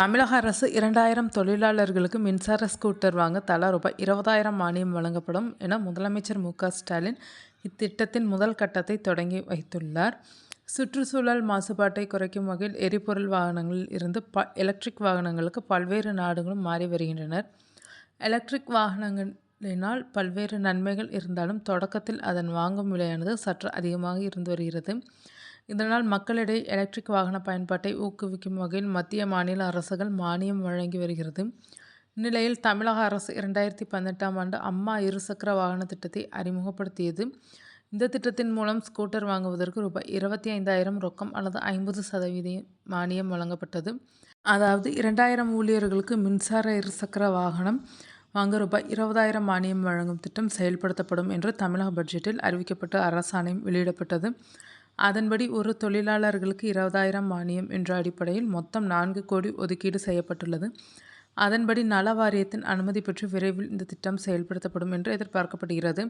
தமிழக அரசு இரண்டாயிரம் தொழிலாளர்களுக்கு மின்சார ஸ்கூட்டர் வாங்க தலா ரூபாய் இருபதாயிரம் மானியம் வழங்கப்படும் என முதலமைச்சர் மு க ஸ்டாலின் இத்திட்டத்தின் முதல் கட்டத்தை தொடங்கி வைத்துள்ளார். சுற்றுச்சூழல் மாசுபாட்டை குறைக்கும் வகையில் எரிபொருள் வாகனங்களில் இருந்து ப எலக்ட்ரிக் வாகனங்களுக்கு பல்வேறு நாடுகளும் மாறி வருகின்றனர். எலக்ட்ரிக் வாகனங்களினால் பல்வேறு நன்மைகள் இருந்தாலும் தொடக்கத்தில் அதன் வாங்கும் விலையானது சற்று அதிகமாக இருந்து வருகிறது. இதனால் மக்களிடையே எலக்ட்ரிக் வாகன பயன்பாட்டை ஊக்குவிக்கும் வகையில் மத்திய மாநில அரசுகள் மானியம் வழங்கி வருகிறது. இந்நிலையில் தமிழக அரசு இரண்டாயிரத்தி பதினெட்டாம் ஆண்டு அம்மா இருசக்கர வாகன திட்டத்தை அறிமுகப்படுத்தியது. இந்த திட்டத்தின் மூலம் ஸ்கூட்டர் வாங்குவதற்கு ரூபாய் இருபத்தி ஐந்தாயிரம் ரொக்கம் அல்லது ஐம்பது சதவீத மானியம் வழங்கப்பட்டது. அதாவது இரண்டாயிரம் ஊழியர்களுக்கு மின்சார இருசக்கர வாகனம் வாங்க ரூபாய் இருபதாயிரம் மானியம் வழங்கும் திட்டம் செயல்படுத்தப்படும் என்று தமிழக பட்ஜெட்டில் அறிவிக்கப்பட்டு அரசாணையும் வெளியிடப்பட்டது. அதன்படி ஒரு தொழிலாளர்களுக்கு இருபதாயிரம் மானியம் என்ற அடிப்படையில் மொத்தம் நான்கு கோடி ஒதுக்கீடு செய்யப்பட்டுள்ளது. அதன்படி நல வாரியத்தின் அனுமதி பெற்று விரைவில் இந்த திட்டம் செயல்படுத்தப்படும் என்று எதிர்பார்க்கப்படுகிறது.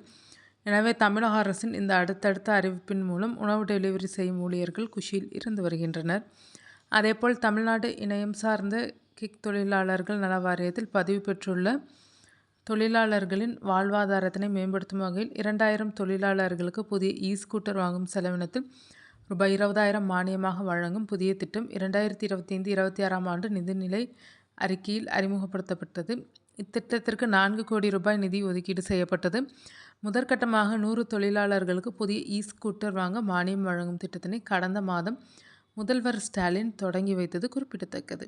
எனவே தமிழக அரசின் இந்த அடுத்தடுத்த அறிவிப்பின் மூலம் உணவு டெலிவரி செய்யும் ஊழியர்கள் குஷியில் இருந்து வருகின்றனர். அதேபோல் தமிழ்நாடு இணையம் சார்ந்த கிக் தொழிலாளர்கள் நல வாரியத்தில் பதிவு பெற்றுள்ள தொழிலாளர்களின் வாழ்வாதாரத்தினை மேம்படுத்தும் வகையில் இரண்டாயிரம் தொழிலாளர்களுக்கு புதிய இ ஸ்கூட்டர் வாங்கும் செலவினத்தில் ரூபாய் இருபதாயிரம் மானியமாக வழங்கும் புதிய திட்டம் இரண்டாயிரத்தி இருபத்தி ஐந்து இருபத்தி ஆறாம் ஆண்டு நிதிநிலை அறிக்கையில் அறிமுகப்படுத்தப்பட்டது. இத்திட்டத்திற்கு நான்கு கோடி ரூபாய் நிதி ஒதுக்கீடு செய்யப்பட்டது. முதற்கட்டமாக நூறு தொழிலாளர்களுக்கு புதிய இ ஸ்கூட்டர் வாங்க மானியம் வழங்கும் திட்டத்தினை கடந்த மாதம் முதல்வர் ஸ்டாலின் தொடங்கி வைத்தது குறிப்பிடத்தக்கது.